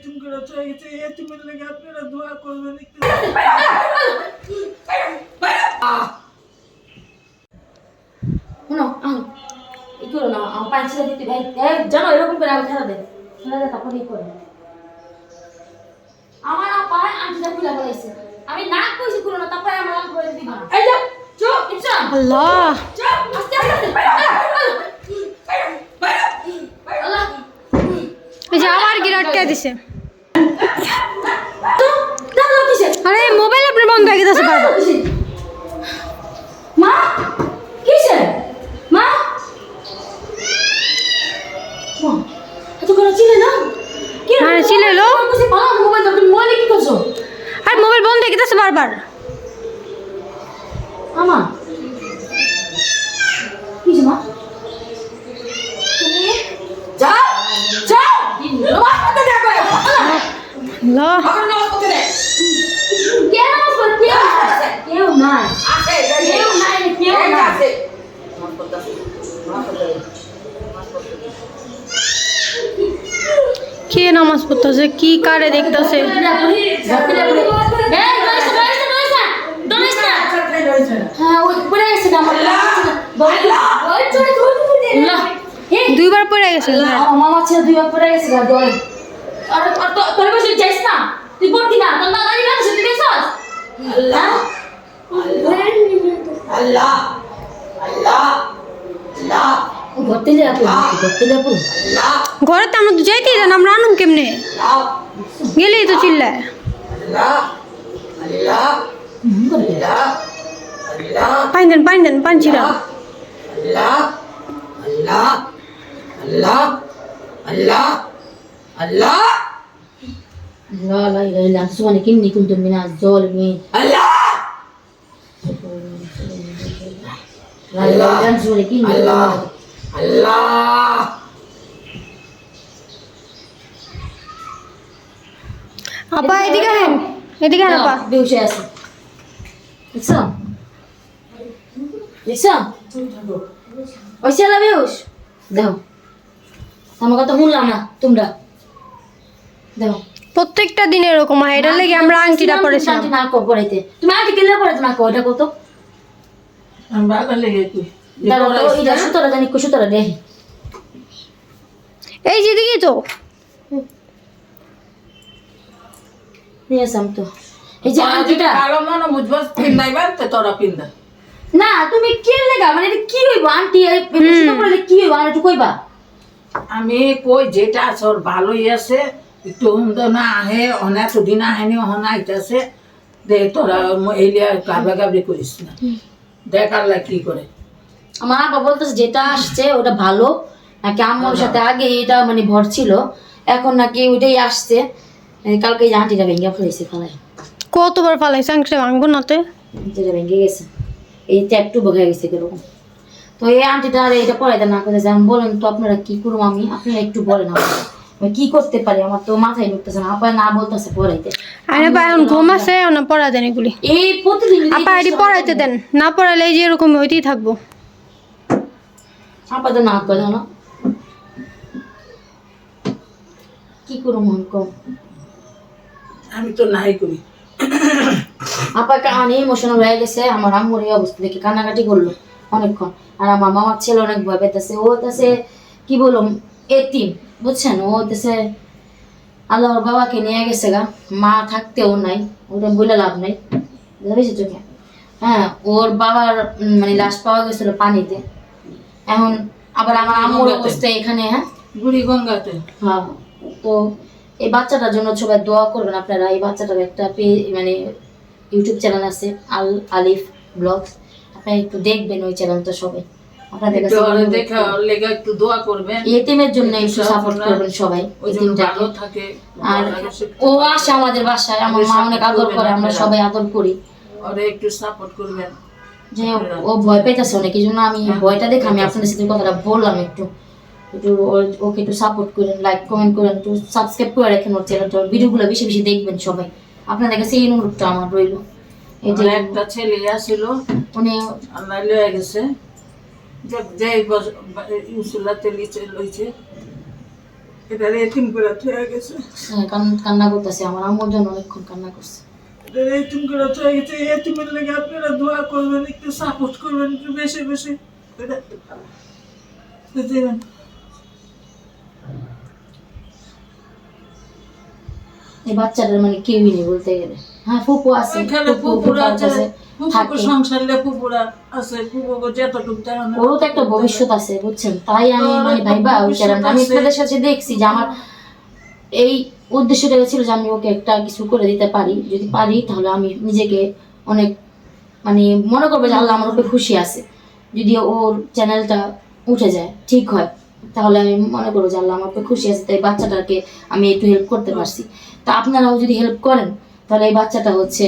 এতিম করে চলে গেছে এতিমের লেগে আপনারা দোয়া করবেন শোনো ই করো না আমার পাঁচ ছেলে দিতে ভাই জানো এরকম করে আমি খেলা দেয় খেলা দেয় তারপরে ই করে আমার না পায় আন্টিটা খুলে ফেলাইছে আমি না কইছি করো না তারপরে আমার আম করে দিবা এই যা চুপ ইচ্ছা আল্লাহ চুপ আস্তে আস্তে আল্লাহ এই যে আবার কিসে? আরে মোবাইল আপনার বন্ধ হয়ে গেছে বারবার মা কিসে? মা? এত করে না রে? হ্যাঁ, তুমি মোবাইলে কি করছ? আর মোবাইল বন্ধ হয়ে গেছে বারবার আমা কিসে মা তুমি যাও যাও নামাজ পড়তে দেখো আল্লাহ কে নামাজ পড়তে কেউ নাই কেউ নাই রে, কেউ নাই কে নামাজ পড়তেছে? কি কারে দেখতেছে? দুইবার পড়ে গেছে আল্লাহ। আল্লাহ। আল্লাহ। আল্লাহ। ঘরে তো আমরা তো যাইতেই না আমরা আনুম কেমনে গেলেই তো চিল্লায় পাইন দেন পাইন দেন পান ছিলাম কেমনি কিন্তু মিনা জল মেয়ে আল্লাহ আল্লাহ আল্লাহ আল্লাহ। আপা এদিকে হেন এদিকে হেন আপা। বেউসে আছে। দেখছ দেখছ ওই ছেলে বেউস দেখো। আমার কথা শুনলাম না তোমরা। দেখো। প্রত্যেকটা দিন এরকম হয় এটার লেগে আমরা আংটিটা পরেছিলাম। না কো পড়াইতে তুমি আন্টি কিনলে পড়াইতে না কো এটা কত? আমি ভালো লেগে তুই তো দেখি। এই যেদিকে তো। তো। এই যে আন্টিটা কালো মনে বুঝব পিন্দাই বানতে তোরা পিন্দা না তুমি কি লেগা? মানে এটা কি হইব? আন্টি সুতো কি হইব? আর একটু কইবা। আমি কই যেটা আছে ওর ভালোই আছে। একটু সুন্দর না আহে অনেক দিন আহেনি অহনা আইতাছে। দে তোরা এলিয়া গাবলা গাবলি করিস না। দেখ আল্লাহ কি করে? আমার আব্বা বলতেছে যেটা আসছে ওটা ভালো। নাকি আম্মুর সাথে আগে এটা মানে ভর ছিল। এখন নাকি ওইটাই আসছে। কালকে এই আন্টিটা ভেঙে ফেলেছে খালায় কতবার ফালাইছে? আংটিটা ভাঙবো নাতে যেটা ভেঙে গেছে। এই ট্যাপটু বগে গেছে কীরকম তো এই আন্টিটা আর এটা পড়াইতে না করে যান বলেন তো আপনারা কি করব আমি? আপনারা একটু বলেন আমি কি করতে পারি? আমার তো মাথায় ঢুকতেছে না। আপা না বলতেছে পড়াইতে আরে বা এখন ঘুম আছে না পড়া দেন এগুলি। এই প্রতিদিন আপা এটি পড়াইতে দেন। না পড়াইলে এই যে এরকম হইতেই থাকব। আপা তো না করে না। কি করব মন কম আমি তো নাই করি। আপা কানে ইমোশনাল হয়ে গেছে আমার আম্মুর এই অবস্থা দেখে কান্নাকাটি করল অনেকক্ষণ। আর আমার মামার ছেলে অনেক ভয় পেতেছে ও হতেছে কি বললাম এতিম বুঝছেন? ও হতেছে আল্লাহ ওর বাবাকে নিয়ে গেছে গা মা থাকতেও নাই ওটা বলে লাভ নাই। বুঝতে চোখে হ্যাঁ ওর বাবার মানে লাশ পাওয়া গেছিল পানিতে। এখন আবার আমার আম্মুর অবস্থা এখানে হ্যাঁ? বুড়ি গঙ্গাতে। হ্যাঁ তো এই বাচ্চাটার জন্য সবাই দোয়া করবেন আপনারা। এই বাচ্চাটার একটা পে- মানে ইউটিউব চ্যানেল আছে আল আলিফ ব্লগস আপনারা একটু দেখবেন ওই চ্যানেলটা সবাই। আপনাদের কাছে ওরে অনুরোধ দেখে ওর লেগে একটু দোয়া করবেন। এতিমের জন্য একটু সাপোর্ট করবেন সবাই ওই জন্য ভালো থাকে। আর ও আসে আমাদের বাসায় আমার মা অনেক আদর করে আমরা সবাই আদর করি। ওরে একটু সাপোর্ট করবেন। যে ও- ভয় পেতেছে অনেক এই জন্য আমি ভয়টা দেখে আমি আপনাদের সাথে কথাটা বললাম একটু। একটু ওকে একটু সাপোর্ট করেন লাইক কমেন্ট করেন একটু সাবস্ক্রাইব করে রাখেন ওর চ্যানেলটা ভিডিওগুলো বেশি বেশি দেখবেন সবাই। আপনাদের কাছে এই অনুরোধটা আমার রইল। এই যে একটা ছেলে আসছিল উনি আল্লাহ লয়ে গেছে। যে লইছে। এটা এতিম করে থয়ে গেছে। হ্যাঁ, কান- কান্না করতেছে আমার আম্মুর জন্য অনেকক্ষণ কান্না করছে। এটা করে থয়ে গেছে এই লেগে আপনারা দোয়া করবেন একটু সাপোর্ট করবেন একটু বেশি বেশি। এই বাচ্চাটার মানে কেউই নেই বলতে গেলে। হ্যাঁ ফুপু আছে ফুপার সংসারে যতটুকু ওরও তো একটা ভবিষ্যৎ আছে বুঝছেন? তাই আমি মানে ভাইবা আমি আপনাদের সাথে দেখছি যে আমার এই উদ্দেশ্যটা ছিল যে আমি ওকে একটা কিছু করে দিতে পারি। যদি পারি তাহলে আমি নিজেকে অনেক মানে মনে করব যে আল্লাহ আমার উপরে খুশি আছে। যদি ওর চ্যানেলটা উঠে যায় ঠিক হয় তাহলে আমি মনে করব যে আল্লাহ আমার উপরে খুশি আছে তাই বাচ্চাটাকে আমি একটু হেল্প করতে পারছি। তা আপনারাও যদি হেল্প করেন তাহলে এই বাচ্চাটা হচ্ছে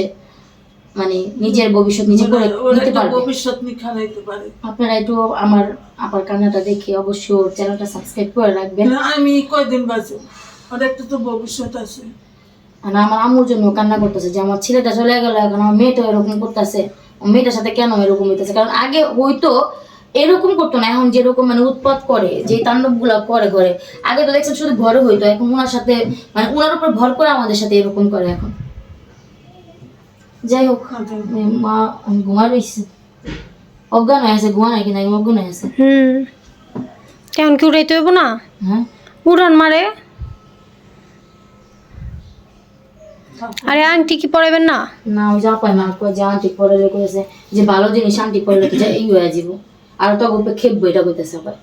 মানে নিজের ভবিষ্যৎ নিজে করে নিতে পারবে। ভবিষ্যৎ নিখালাইতে পারে। আপনারা একটু আমার আপার কান্নাটা দেখে অবশ্যই চ্যানেলটা সাবস্ক্রাইব করে রাখবেন। আমি কয়দিন বাঁচি ওর একটা তো ভবিষ্যৎ আছে। আর আমার আম্মুর জন্য কান্না করতেছে যে আমার ছেলেটা চলে গেল এখন আমার মেয়েটা এরকম করতেছে। মেয়েটার সাথে কেন এরকম হইতেছে? কারণ আগে হয়তো এরকম করতো না এখন যেরকম মানে উৎপাত করে যে তাণ্ডবগুলা করে। ঘরে আগে তো দেখছেন শুধু ঘরে হইতো এখন ওনার সাথে মানে ওনার উপর ভর করে আমাদের সাথে এরকম করে এখন। যাই হোক উম, মা ঘুমা রয়েছে অজ্ঞান হয়ে আছে ঘুমা নাই কিনা অজ্ঞান হয়ে আছে। হুম। কেমন কি উড়াইতে হইব না? হ্যাঁ। উড়ান মারে। আরে আন্টি কি পড়াবেন না? না, ওই যা পাই মা কই যা আন্টি পড়ালে কইছে যে ভালো জিনিস আন্টি পড়লে কি যা এই হয়ে যাব আর তো গোপে খেপবো, এটা কইতেছে আবার।